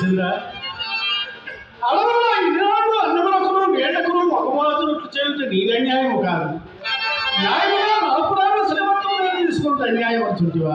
హరిశ్చంద్ర అడవుల్లో ఇన్నాళ్ళు అన్నమునకును వేటకును మగమాతునట్లు చేయుట నీది కాదు. న్యాయముగా నలుపురాలు శ్రీమంతం తీసుకుంటే అన్యాయం అవుతుంటివా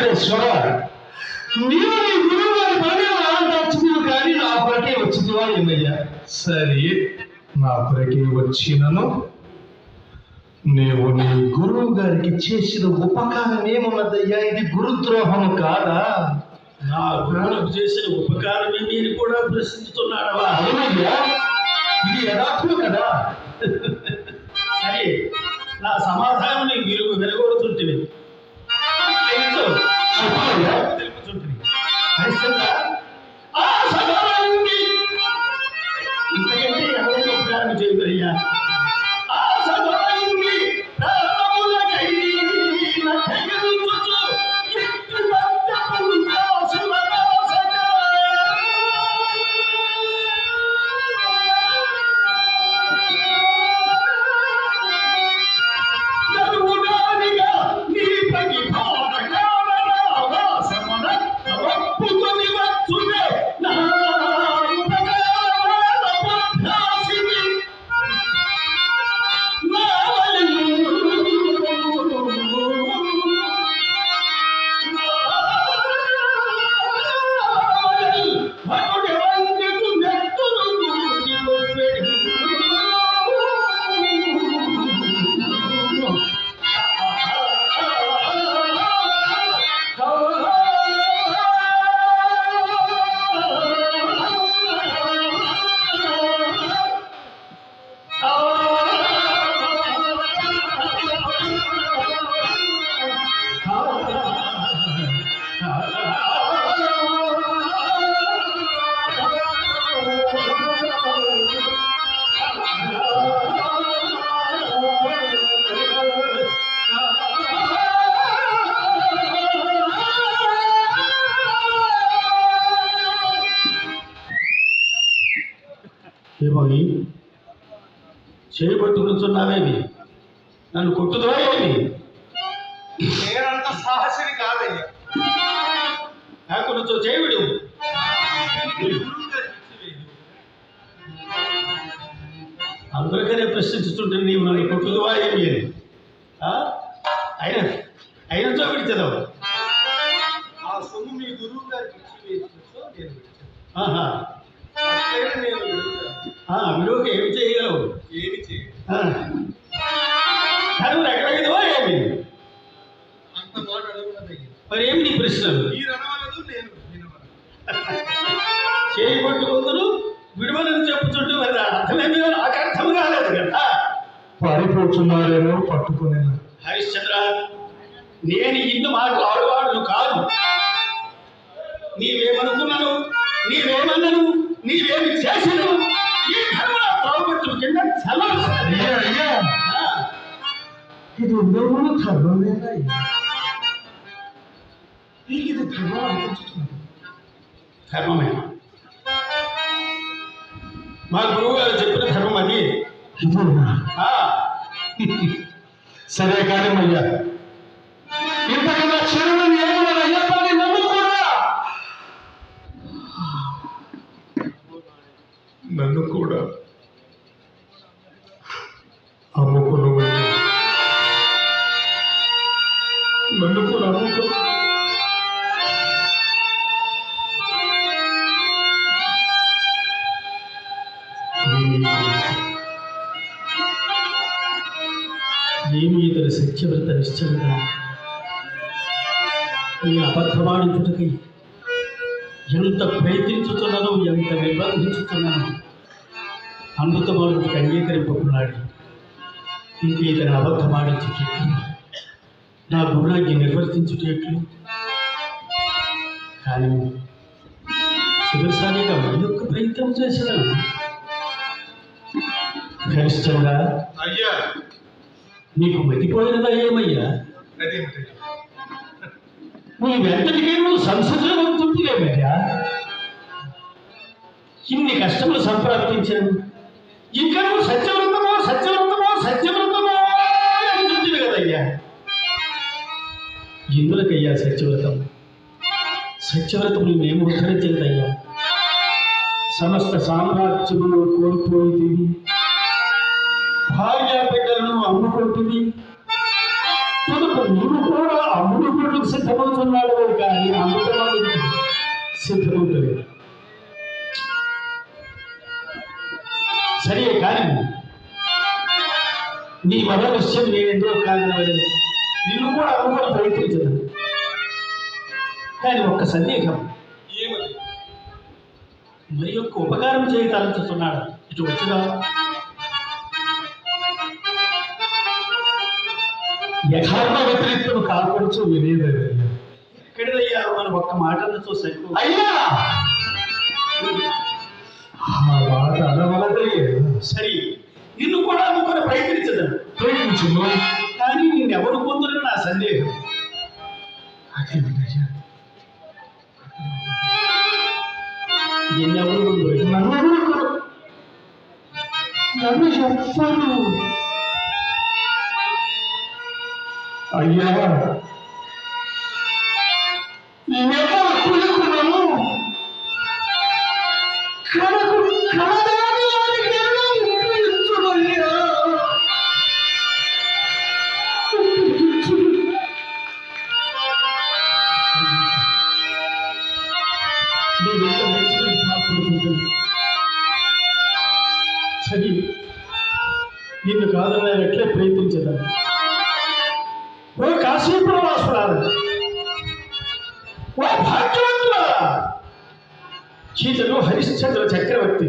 నక్షత్రేశ్వర నీవు నీ గురువు గారి పని ఆనందించింది కానీ నా కొరకే వచ్చిందివా ఏమయ్యా సరే నా కొరకే వచ్చినను. నీవు నీ గురువు గారికి చేసిన ఉపకారం ఏమున్నదయ్యా ఇది గురుద్రోహము కాదా? నా గురువులకు చేసిన ఉపకారమే మీరు కూడా ప్రశ్నిస్తున్నాడవా? అవునయ్యా ఇది యథార్థము కదా. సరే నా సమాధానం మీరు వెలుగొడుతుంటివి ఎంతో Hallelujah. ఏమోని చేయబట్టు కూర్చున్నావేమి నన్ను కొట్టుదురా ఏమి నేనంత సాహసిని కాదయ్యా నాకు నుంచో చేయవిడు అందరికనే ప్రశ్నించుతుంటే నీవు నన్ను కొట్టుదువా ఏమి ఆ? అయినా అయినంతో విడిచదావు ఆ సొమ్ము మీ గురువు గారికి ఇచ్చి వేసినచో నేను. ఆహా. విలువకి ఏమి చేయగలవు ఏమి చేయ ఆ. కానీ మరి ఎక్కడికిదివా ఏమి? అంత మాట అడగదయ్యా మరి ఏమి నీ ప్రశ్నలు? మీరు అనవలదు నేను వినవలను చేయి పట్టుకుందును విడవలని చెప్పుచుంటూ మరి అర్థమేమి నాకు అర్థం కాలేదు కదా. పారిపోతున్నారేమో పట్టుకునే హరిశ్చంద్ర నేను ఇన్ని మాటలు ఆడువాడు కాదు. నీవేమనుకున్నాను నీవేమన్నాను నీవేమి చేసిను ఈ ధర్మ తాగుబట్టు కింద చల్లవలసినది. అయ్యా అయ్యా ఆ, ఇది ఉండవును ధర్మమేనా అయ్యా నీకు ఇది ధర్మం అనిపించుతున్నాను ధర్మమే మా గురువు గారు చెప్పిన ధర్మం అది ఇదేనా ఆ, సరే కానీ అయ్యా ఏమి ఇతని సత్యవ్రత నిశ్చలత? ఈ అబద్ధమాడించుటకై ఎంత ప్రయత్నించుతున్నానో ఎంత నిర్బంధించుతున్నానో అమృతమాడుకు అంగీకరింపకున్నాడు. ఇంక ఇతని అబద్ధమాడించుటట్లు నా గురురాజ్ఞ నిర్వర్తించుటట్లు? కానీ చివరిసారిగా మరి యొక్క ప్రయత్నం చేసినాను హరిశ్చంద్ర. అయ్యా. నీకు మతిపోయినదా ఏమయ్యా? నీ వెంటనే నువ్వు సంసదలో వంతుంటివేమయ్యా ఇన్ని కష్టములు సంప్రాప్తించాను ఇంకా నువ్వు సత్యవ్రతమో సత్యవ్రతమో సత్యవ్రతమో అంటుంటివి కదయ్యా. ఎందులకయ్యా సత్యవ్రతం? సత్యవ్రతములు మేము ఉద్ధరించలేదయ్యా. సమస్త సామ్రాజ్యములు కోల్పోయింది అమ్ముకుంటుంది తదుపు నీవు కూడా అమ్ముడు సిద్ధమవుతున్నాడు కానీ అమ్ముతాడు సిద్ధమవుతుంది సరే కానీ నీ వల్ల విషయం నేను ఎందుకు కాదనలేదు నిన్ను కూడా అమ్ముకొని ప్రయత్నించదు కానీ ఒక్క సందేహం. ఏమది? మరి యొక్క ఉపకారం చేయగలుగుతున్నాడు ఇటు వచ్చినా యథార్థ వ్యతిరేక్తను కాకూడదు వినేదయ్యా ఎక్కడిదయ్యా మనం ఒక్క మాటలతో సరిపో అయ్యా! ఆ మాట అనవలదయ్యా సరి నిన్ను కూడా అమ్ముకొని ప్రయత్నించదు ప్రయత్నించును కానీ నిన్ను ఎవరు నా సందేహం? అదేమిటయ్యా నిన్నెవరు పొందురు నన్ను కూడా నన్ను చెప్పాను అయ్యా ఎవరు కులుకున్నాను కనకు కనదాని చీతను హరిశ్చంద్ర చక్రవర్తి.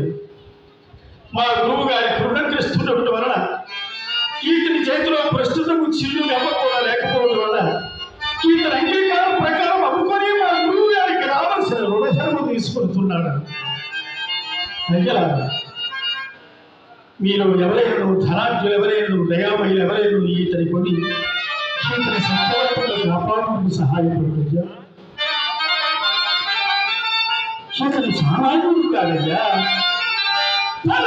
మా గురువు గారి కృతజ్ఞస్తుండటం వలన ఈతని చేతిలో ప్రస్తుతం చిల్లు నెమ్మ కూడా లేకపోవడం వల్ల ఈతని అంగీకారం ప్రకారం అమ్ముకొని మా గురువు గారికి రావాల్సిన రుణధర్మం తీసుకుంటున్నాడు. ప్రజల మీరు ఎవరైనా ధనార్జులు ఎవరైనా దయామయులు ఎవరైనా ఈతని కొని ఈతని సత్యవంతులు కాపాడుకు సహాయపడుతుందా ఈతను సామాన్యుడు కాదయ్యా తన